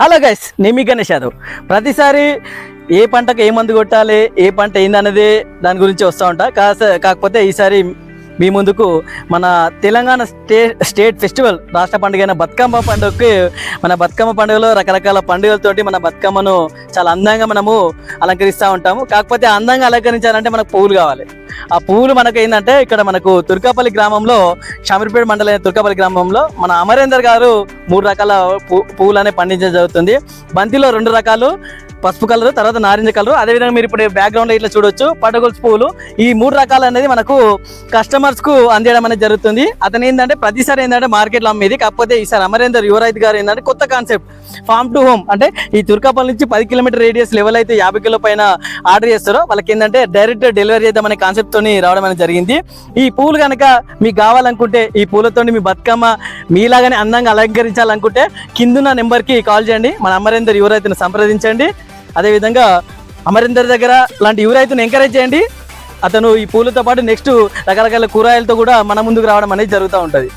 Hello guys నేను మీ గణేష్ యాదవ్. ప్రతిసారి ఏ పంటకు ఏ మందు కొట్టాలి ఏ పంట ఏందనేది దాని గురించి వస్తూ ఉంటా. కాస్త కాకపోతే ఈసారి మీ ముందుకు మన తెలంగాణ స్టే స్టేట్ ఫెస్టివల్ రాష్ట్ర పండుగ అయిన బతుకమ్మ పండుగకి మన బతుకమ్మ పండుగలో రకరకాల పండుగలతోటి మన బతుకమ్మను చాలా అందంగా మనము అలంకరిస్తూ ఉంటాము. కాకపోతే అందంగా అలంకరించాలంటే మనకు పువ్వులు కావాలి. ఆ పువ్వులు మనకు ఏంటంటే ఇక్కడ మనకు తుర్కాపల్లి గ్రామంలో షామీర్పేట మండలం తుర్కాపల్లి గ్రామంలో మన అమరేందర్ గారు మూడు రకాల పువ్వులనే పండించడం జరుగుతుంది. బంతిలో రెండు రకాలు పసుపు కలర్ తర్వాత నారింజ కలర్. అదేవిధంగా మీరు ఇప్పుడు బ్యాక్గ్రౌండ్ ఇట్లా చూడొచ్చు. పటగొలుసు పువ్వులు. ఈ మూడు రకాలు అనేది మనకు కస్టమర్స్కు అందేయడం అనేది జరుగుతుంది. అతను ఏంటంటే ప్రతిసారి ఏంటంటే మార్కెట్లో అమ్మేది. కాకపోతే ఈసారి అమరేందర్ యువరైతు గారు ఏంటంటే కొత్త కాన్సెప్ట్ ఫామ్ టు హోమ్ అంటే ఈ తుర్కాపల్లి నుంచి పది కిలోమీటర్ రేడియస్ లెవెల్ అయితే యాభై కిలో పైన ఆర్డర్ చేస్తారో వాళ్ళకి ఏంటంటే డైరెక్ట్ డెలివరీ చేద్దామనే కాన్సెప్ట్ తోని రావడం అనేది జరిగింది. ఈ పూలు కనుక మీకు కావాలనుకుంటే ఈ పూలతో మీ బతుకమ్మ మీలాగానే అందంగా అలంకరించాలనుకుంటే కిందున్న నెంబర్కి కాల్ చేయండి. మన అమరేందర్ యువరైతును సంప్రదించండి. అదేవిధంగా అమరీందర్ దగ్గర లాంటి యువరైతును ఎంకరేజ్ చేయండి. అతను ఈ పూలతో పాటు నెక్స్ట్ రకరకాల కూరగాయలతో కూడా మన ముందుకు రావడం అనేది జరుగుతూ ఉంటుంది.